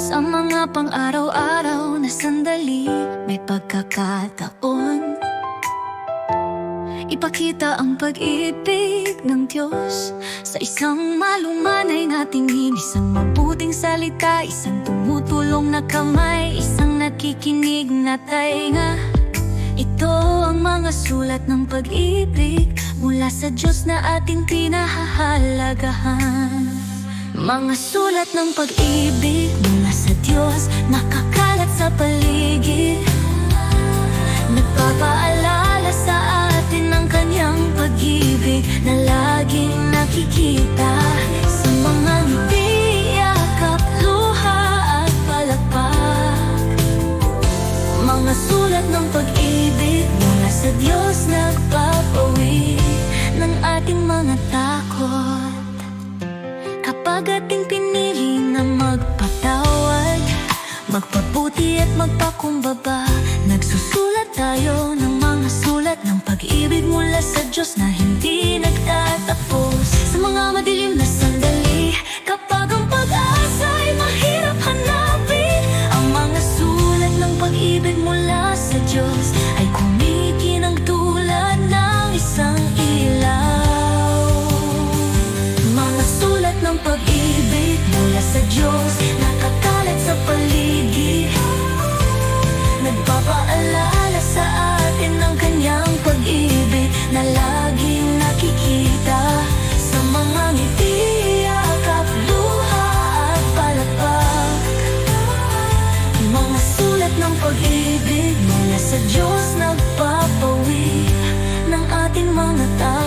Sa mga pang-araw-araw na sandali May pagkakataon. Ipakita ang pag-ibig ng Diyos. Sa isang malumanay nating hini Isang mabuting salita Isang tumutulong na kamay Isang nakikinig na tainga. Ito ang mga sulat ng pag-ibig Mula sa Diyos na ating pinahahalagahan. Mga sulat ng pag-ibig Diyos Nakakalat sa paligid. Nagpapaalala sa atin ng kanyang pag-ibig Na laging nakikita. Sa mga ngiti, yakap, luha at palakpak. Mga sulat ng pag-ibig Mula sa Diyos nagpapawi Ng ating mga takot. Kapag ating Magpabuti at magpakumbaba. Nagsusulat tayo ng mga sulat Ng pag-ibig mula sa Diyos na hindi nagtatapos. Sa mga madilim na sandali Kapag ang pag-asa ay mahirap hanapin Ang mga sulat ng pag-ibig mula sa Diyos Ay kumikinang tulad ng isang ilaw. Mga sulat ng pag-ibig mula sa Diyos Mga sulat ng pag-ibig mula sa Diyos Nagpapawi ng ating mga takot